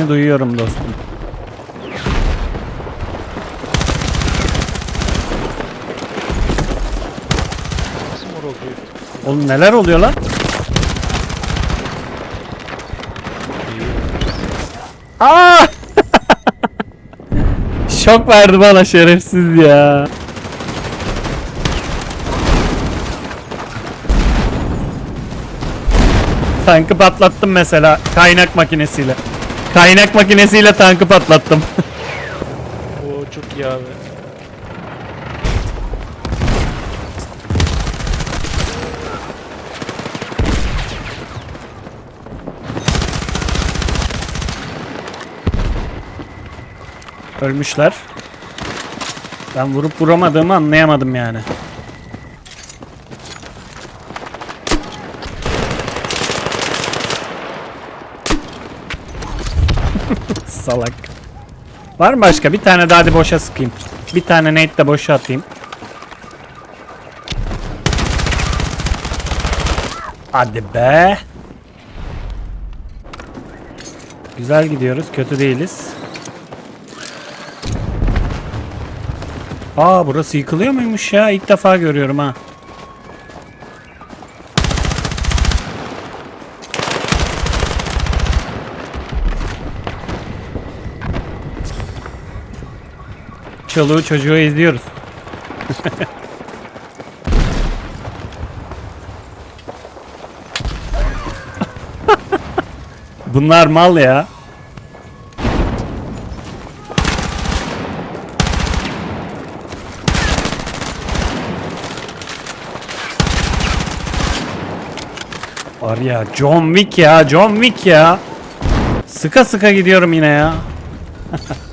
Seni duyuyorum dostum. Oğlum neler oluyor lan? Aa! Şok verdi bana şerefsiz ya. Tankı patlattım mesela kaynak makinesiyle. Kaynak makinesiyle tankı patlattım. Oo çok iyi abi. Ölmüşler. Ben vurup vuramadığımı anlayamadım yani. Salak. Var mı başka? Bir tane daha hadi boşa sıkayım. Bir tane nade de boşa atayım. Hadi be. Güzel gidiyoruz. Kötü değiliz. Aa burası yıkılıyor muymuş ya? İlk defa görüyorum ha. Çoluğu çocuğu izliyoruz. Bunlar mal ya. Var ya John Wick ya John Wick ya. Sıka sıka gidiyorum yine ya.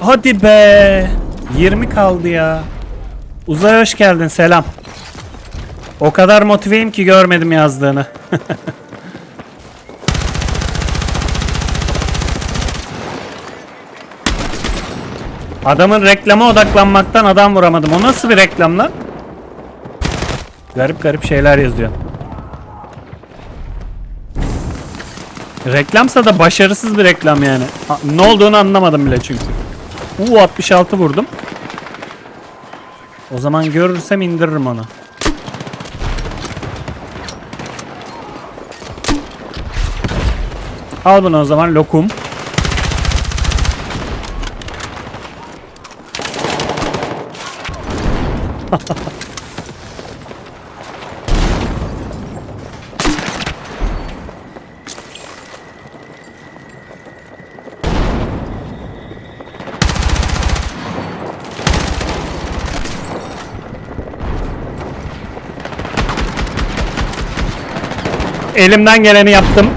Hadi be. 20 kaldı ya. Uzay hoş geldin selam. O kadar motiveyim ki görmedim yazdığını. Adamın reklama odaklanmaktan adam vuramadım. O nasıl bir reklam lan? Garip garip şeyler yazıyor. Reklamsa da başarısız bir reklam yani. Ne olduğunu anlamadım bile çünkü. Uuu 66 vurdum. O zaman görürsem indiririm onu. Al bunu o zaman lokum. Elimden geleni yaptım.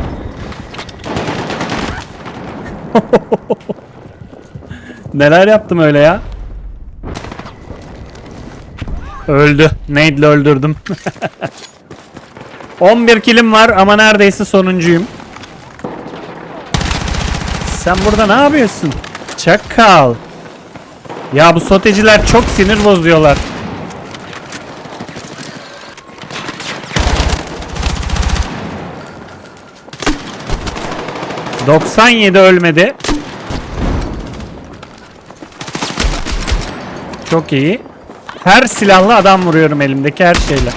Neler yaptım öyle ya? Öldü. Nade'le öldürdüm. 11 kilim var ama neredeyse sonuncuyum. Sen burada ne yapıyorsun? Çakal. Ya bu soteciler çok sinir bozuyorlar. ...97 ölmedi. Çok iyi. Her silahlı adam vuruyorum elimdeki her şeyle.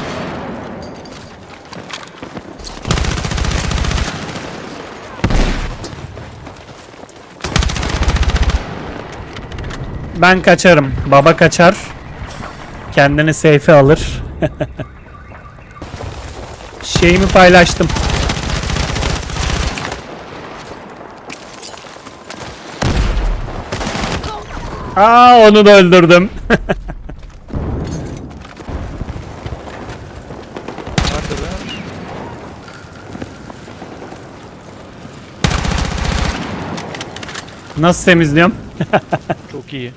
Ben kaçarım. Baba kaçar. Kendini seyfe alır. Şeyimi paylaştım. Aa onu da öldürdüm. Nasıl temizliyorum? Çok iyi.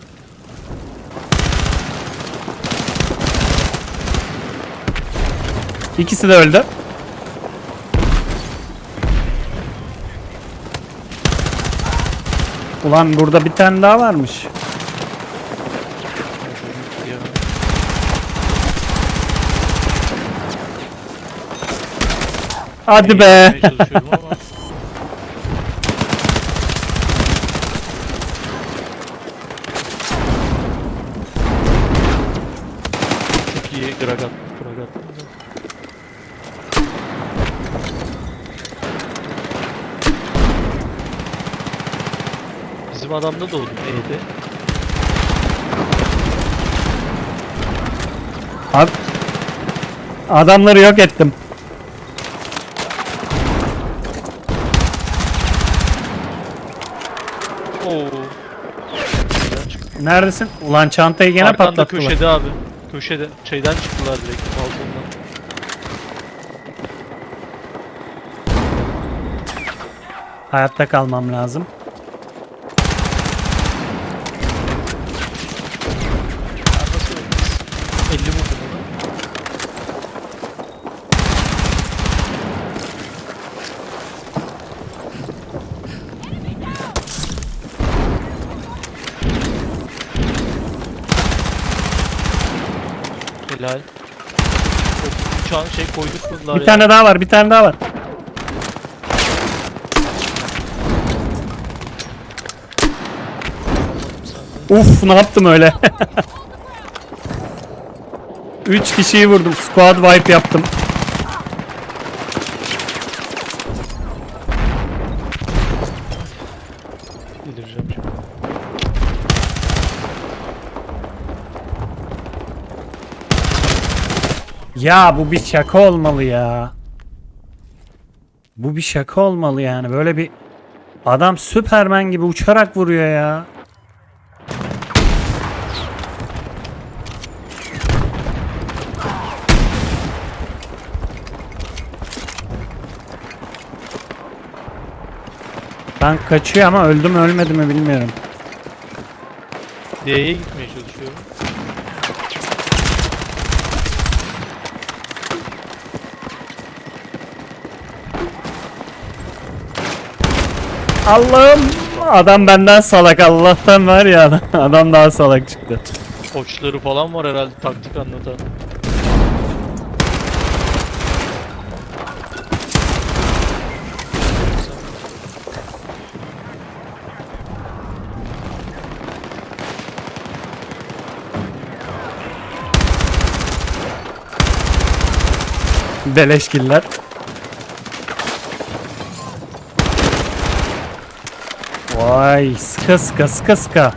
İkisi de öldü. Ulan burada bir tane daha varmış. Ya. Hadi be. Çok iyi Gragat. Gragat. Bizim adamda da oldu E'de. Ad- Adamları yok ettim. Oo. Şeyden çıktı. Neredesin? Ulan çantayı gene Arkanda patlattılar. köşede abi. Köşede. Şeyden çıktılar direkt balkondan. Hayatta kalmam lazım. Helal. O Uçağın şey koydurtmadılar Bir ya. tane daha var, bir tane daha var. Uf ne yaptım öyle? Üç kişiyi vurdum. Squad wipe yaptım. Delireceğim şimdi. Ya bu bir şaka olmalı ya. Bu bir şaka olmalı yani. Böyle bir adam Süpermen gibi uçarak vuruyor ya. Ben kaçıyor ama öldü mü ölmedi mi bilmiyorum. D'ye gitmeye çalışıyorum. Allah'ım adam benden salak Allah'tan var ya adam, adam daha salak çıktı. Koçları falan var herhalde taktik anlatan. Beleşkiller. Vay sıka sıka sıka sıka.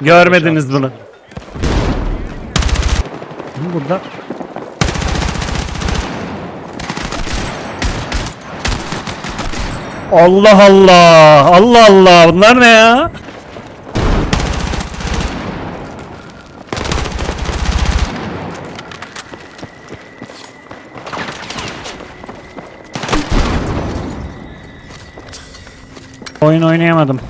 Görmediniz bunu. Burada Allah Allah. Allah Allah. Bunlar ne ya? Oyun oynayamadım.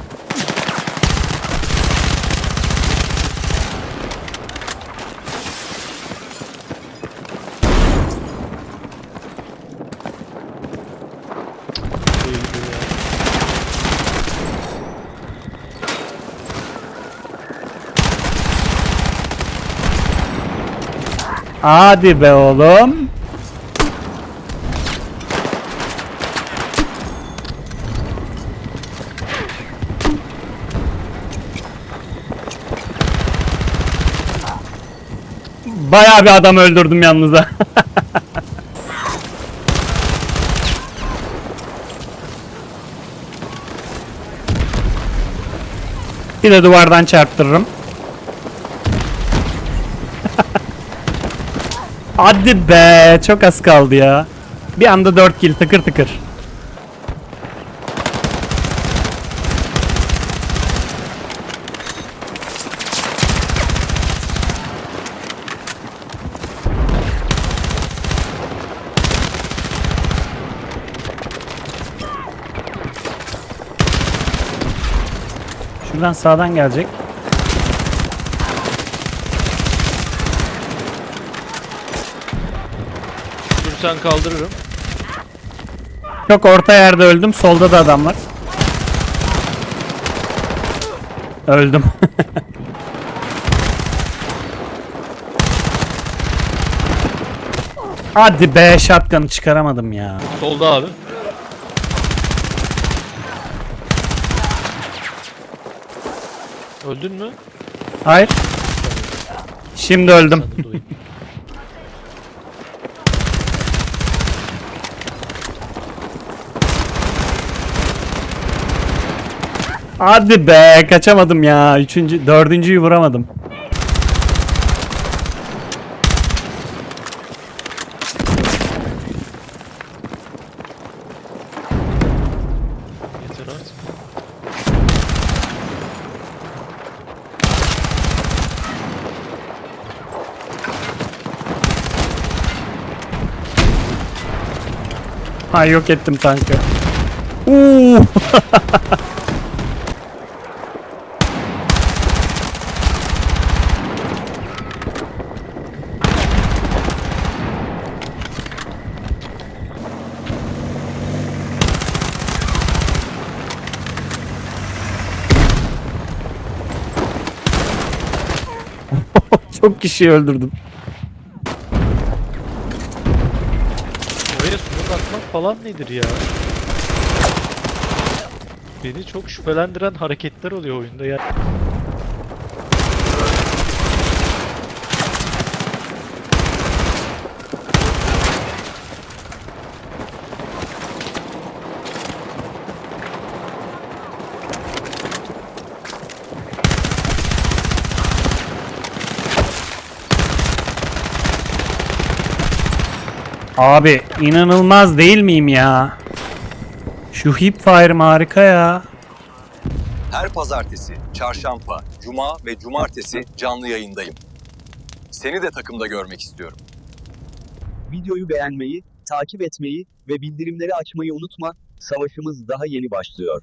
Hadi be oğlum. Bayağı bir adam öldürdüm yalnız ha. de duvardan çarptırırım. Hadi be çok az kaldı ya. Bir anda 4 kill tıkır tıkır. Şuradan sağdan gelecek. Dursan kaldırırım. Çok orta yerde öldüm. Solda da adam var. Öldüm. Hadi be şapkanı çıkaramadım ya. Solda abi. Öldün mü? Hayır. Şimdi öldüm. Hadi be kaçamadım ya. Üçüncü, dördüncüyü vuramadım. Ha yok ettim tankı. Uuu. Çok kişiyi öldürdüm. Oraya smoke atmak falan nedir ya? Beni çok şüphelendiren hareketler oluyor oyunda ya. Abi inanılmaz değil miyim ya? Şu hipfire harika ya. Her pazartesi, çarşamba, cuma ve cumartesi canlı yayındayım. Seni de takımda görmek istiyorum. Videoyu beğenmeyi, takip etmeyi ve bildirimleri açmayı unutma. Savaşımız daha yeni başlıyor.